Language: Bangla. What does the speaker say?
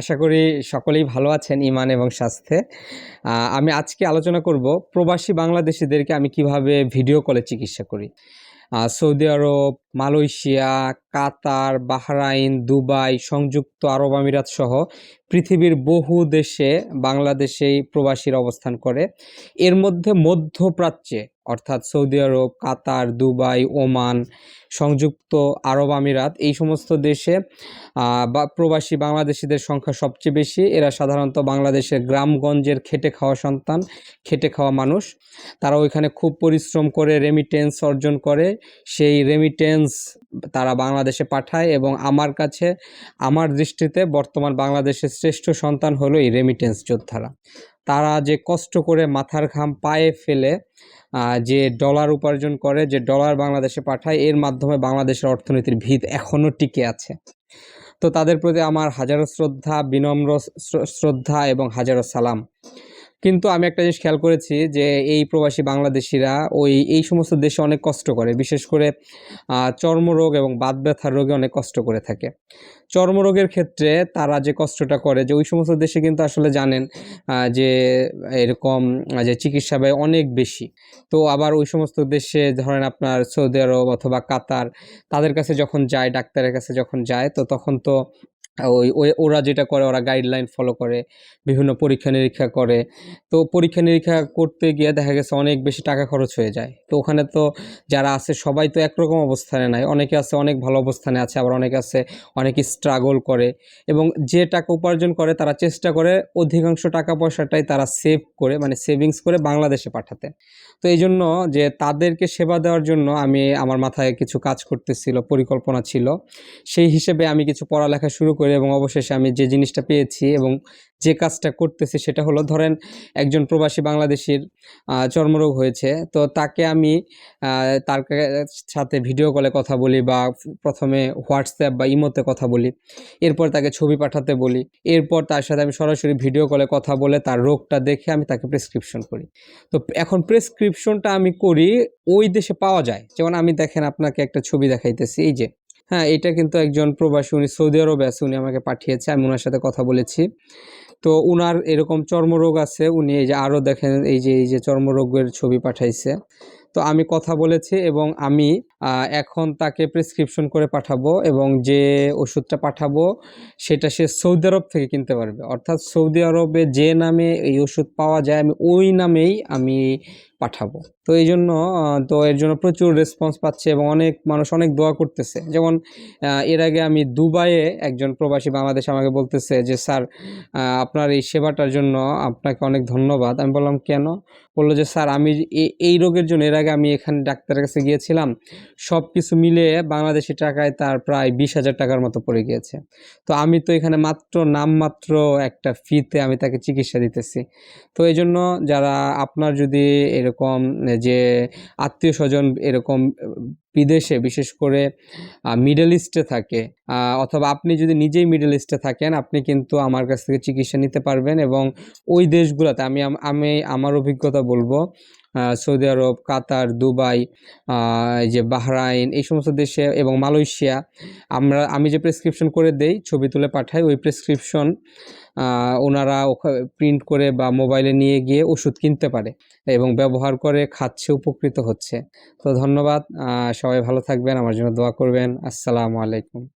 আশা করি সকলেই ভালো আছেন ইমান এবং স্বাস্থ্যে। আমি আজকে আলোচনা করব প্রবাসী বাংলাদেশিদেরকে আমি কীভাবে ভিডিও কলে চিকিৎসা করি। Saudi Arab Malaysia, Qatar, Bahrain, Dubai, সংযুক্ত আরব আমিরাত সহ পৃথিবীর বহু দেশে বাংলাদেশেই প্রবাসীর অবস্থান করে। এর মধ্যে মধ্যপ্রাচ্যে, অর্থাৎ Saudi Arab, Qatar, Dubai, Oman, সংযুক্ত আরব আমিরাত, এই সমস্ত দেশে বা প্রবাসী বাংলাদেশিদের সংখ্যা সবচেয়ে বেশি। এরা সাধারণত বাংলাদেশের গ্রামগঞ্জের খেটে খাওয়া সন্তান, খেটে খাওয়া মানুষ। তারা ওইখানে খুব পরিশ্রম করে রেমিটেন্স অর্জন করে। সেই রেমিটেন্স তারা বাংলাদেশে পাঠায় এবং আমার কাছে, আমার দৃষ্টিতে বর্তমান বাংলাদেশের শ্রেষ্ঠ সন্তান হলো এই রেমিটেন্স যোদ্ধারা। তারা যে কষ্ট করে মাথার ঘাম পায়ে ফেলে যে ডলার উপার্জন করে, যে ডলার বাংলাদেশে পাঠায়, এর মাধ্যমে বাংলাদেশের অর্থনীতির ভিত এখনও টিকে আছে। তো তাদের প্রতি আমার হাজারো শ্রদ্ধা, বিনম্র শ্রদ্ধা এবং হাজারো সালাম। কিন্তু আমি একটা জিনিস খেয়াল করেছি যে এই প্রবাসী বাংলাদেশিরা ওই, এই সমস্ত দেশে অনেক কষ্ট করে। বিশেষ করে চর্মরোগ এবং বাত ব্যথার রোগে অনেক কষ্ট করে থাকে। চর্মরোগের ক্ষেত্রে তারা যে কষ্টটা করে যে ওই সমস্ত দেশে কিন্তু আসলে জানেন যে এরকম যে চিকিৎসা ব্যয় অনেক বেশি। তো আবার ওই সমস্ত দেশে ধরেন আপনার সৌদি আরব অথবা কাতার, তাদের কাছে যখন যায়, ডাক্তারের কাছে যখন যায়, তো তখন তো ওই ওরা যেটা করে, ওরা গাইডলাইন ফলো করে, বিভিন্ন পরীক্ষা নিরীক্ষা করে। তো পরীক্ষা নিরীক্ষা করতে গিয়ে দেখা গেছে অনেক বেশি টাকা খরচ হয়ে যায়। তো ওখানে তো যারা আছে সবাই তো একরকম অবস্থানে নাই। অনেকে আছে অনেক ভালো অবস্থানে আছে, আবার অনেকে আছে অনেকে স্ট্রাগল করে। এবং যে টাকা উপার্জন করে, তারা চেষ্টা করে অধিকাংশ টাকা পয়সাটাই তারা সেভ করে মানে সেভিংস করে বাংলাদেশে পাঠাতে। তো এই জন্য যে তাদেরকে সেবা দেওয়ার জন্য আমি, আমার মাথায় কিছু কাজ করতেছিল, পরিকল্পনা ছিল। সেই হিসেবে আমি কিছু পড়ালেখা শুরু করি এবং অবশেষে আমি যে জিনিসটা পেয়েছি এবং যে কাজটা করতেছি সেটা হলো, ধরেন একজন প্রবাসী বাংলাদেশির চর্মরোগ হয়েছে। তো তাকে আমি তার সাথে ভিডিও কলে কথা বলি বা প্রথমে হোয়াটসঅ্যাপ বা ইমোতে কথা বলি। এরপর তাকে ছবি পাঠাতে বলি। এরপর তার সাথে আমি সরাসরি ভিডিও কলে কথা বলে তার রোগটা দেখে আমি তাকে প্রেসক্রিপশন করি। তো এখন প্রেসক্রিপশনটা আমি করি, ওই দেশে পাওয়া যায়। যেমন আমি দেখেন আপনাকে একটা ছবি দেখাইতেছি, এই যে হ্যাঁ এটা কিন্তু একজন প্রবাসী, উনি সৌদি আরবে আছে, উনি আমাকে পাঠিয়েছে, আমি ওনার সাথে কথা বলেছি। তো উনার এরকম চর্মরোগ আছে, উনি এই যে আরও দেখেন, এই যে এই যে চর্মরোগের ছবি পাঠাইছে। তো আমি কথা বলেছি এবং আমি এখন তাকে প্রেসক্রিপশন করে পাঠাবো এবং যে ওষুধটা পাঠাবো, সেটা সে সৌদি আরব থেকে কিনতে পারবে। অর্থাৎ সৌদি আরবে যে নামে এই ওষুধ পাওয়া যায়, আমি ওই নামেই আমি পাঠাবো। তো এই জন্য তো এর জন্য প্রচুর রেসপন্স পাচ্ছে এবং অনেক মানুষ অনেক দোয়া করতেছে। যেমন এর আগে আমি দুবাইয়ে একজন প্রবাসী বাংলাদেশ আমাকে বলতেছে যে, স্যার আপনার এই সেবাটার জন্য আপনাকে অনেক ধন্যবাদ। আমি বললাম, কেন? বলল যে, স্যার, আমি এই রোগের জন্য এর আগে আমি এখানে ডাক্তারের কাছে গিয়েছিলাম। সব কিছু মিলিয়ে বাংলাদেশি টাকায় তার প্রায় বিশ হাজার টাকার মতো পড়ে গিয়েছে। তো আমি তো এখানে মাত্র নামমাত্র একটা ফিতে আমি তাকে চিকিৎসা দিতেছি। তো এই জন্য যারা আপনার যদি এরকম যে আত্মীয় স্বজন এরকম বিদেশে বিশেষ করে মিডল ইস্টে থাকে অথবা আপনি যদি নিজেই মিডল ইস্টে থাকেন, আপনি কিন্তু আমার কাছ থেকে চিকিৎসা নিতে পারবেন এবং ওই দেশগুলোতে আমি আমি, আমার অভিজ্ঞতা বলব সৌদি আরব, কাতার, দুবাই এই যে বাহরাইন, এই সমস্ত দেশে এবং মালয়েশিয়া, আমরা, আমি যে প্রেসক্রিপশন করে দেই, ছবি তুলে পাঠাই, ওই প্রেসক্রিপশন ওনারা প্রিন্ট করে বা মোবাইলে নিয়ে গিয়ে ওষুধ কিনতে পারে এবং ব্যবহার করে খাচ্ছে, উপকৃত হচ্ছে। তো ধন্যবাদ সবাই ভালো থাকবেন, আমার জন্য দোয়া করবেন। আসসালামু আলাইকুম।